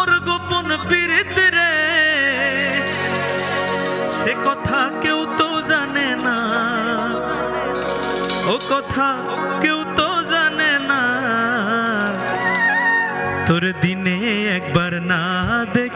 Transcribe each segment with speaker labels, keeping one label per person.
Speaker 1: তোর গোপন পীড়িত রে। সে কথা কেউ তো জানে না। ও কথা কেউ তো জানে না। তোর দিনে একবার না দেখ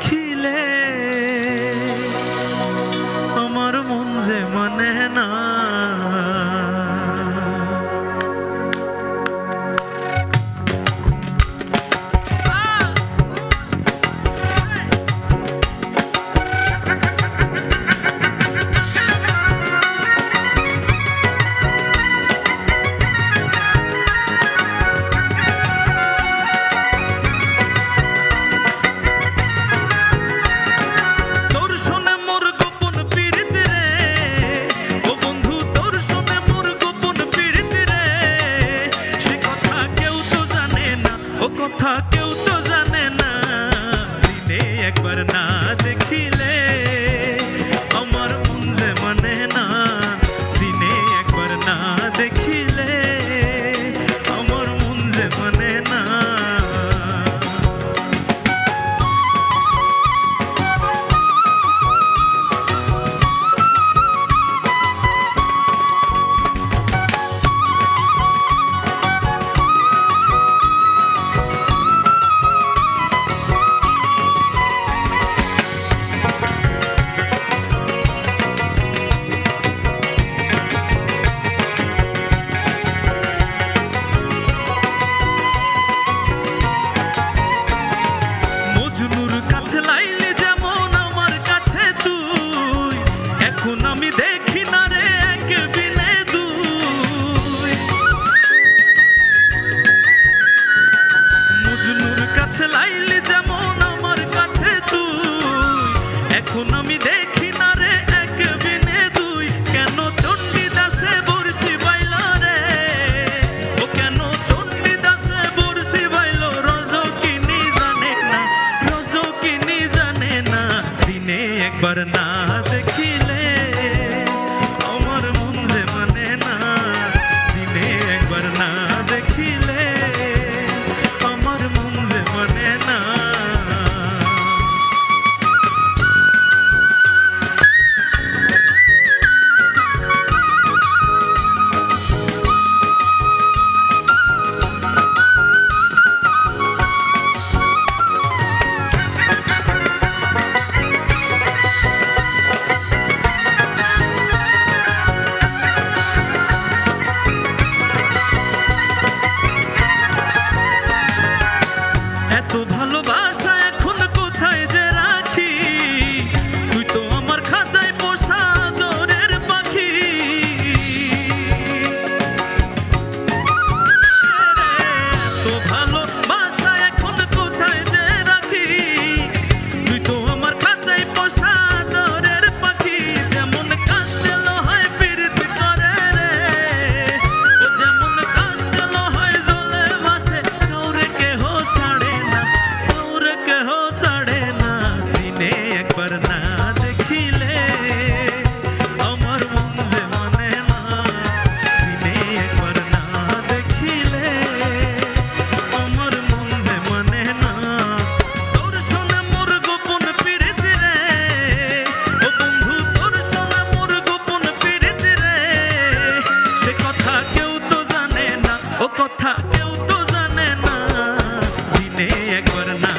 Speaker 1: একবার না দেখিলে আমার মন যে মনে না। দিনে একবার না দেখিলে আমার মন যে মনে না। তোর সোনা মোর গোপন পিড়িত রে। ও বন্ধু তোর সোনা মোর গোপন পিড়িত রে। সে কথা কেউ তো জানে না, ও কথা কেউ তো জানে না। দিনে একবার না